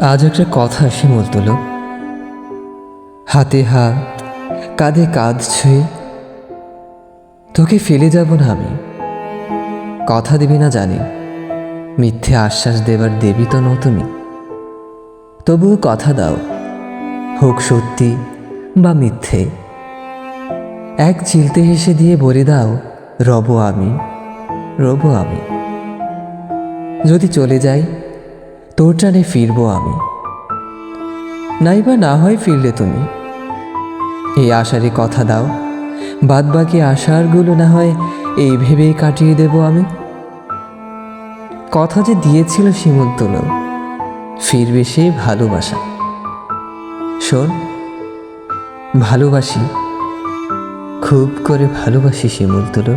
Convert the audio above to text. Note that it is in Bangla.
আজ একটা কথা শিমুল তুলো। হাতে হাত, কাঁধে কাঁধ ছুঁয়ে, তোকে ফেলে যাব না আমি। কথা দিবি না জানি, মিথ্যে আশ্বাস দেবার দেবী তো নও তুমি। তবুও কথা দাও, হোক সত্যি বা মিথ্যে। এক চিলতে হেসে দিয়ে বলে দাও, রব আমি রব আমি। যদি চলে যাই তোর টানে ফিরবো আমি। নাই বা না হয় ফিরলে তুমি। এই আশারই কথা দাও। বাদ বাকি আশারগুলো না হয় এই ভেবেই কাটিয়ে দেব আমি। কথা যে দিয়েছিল তুলো, ফিরবে সেই ভালোবাসা। শোন, ভালোবাসি, খুব করে ভালোবাসি শিমুল তুলো।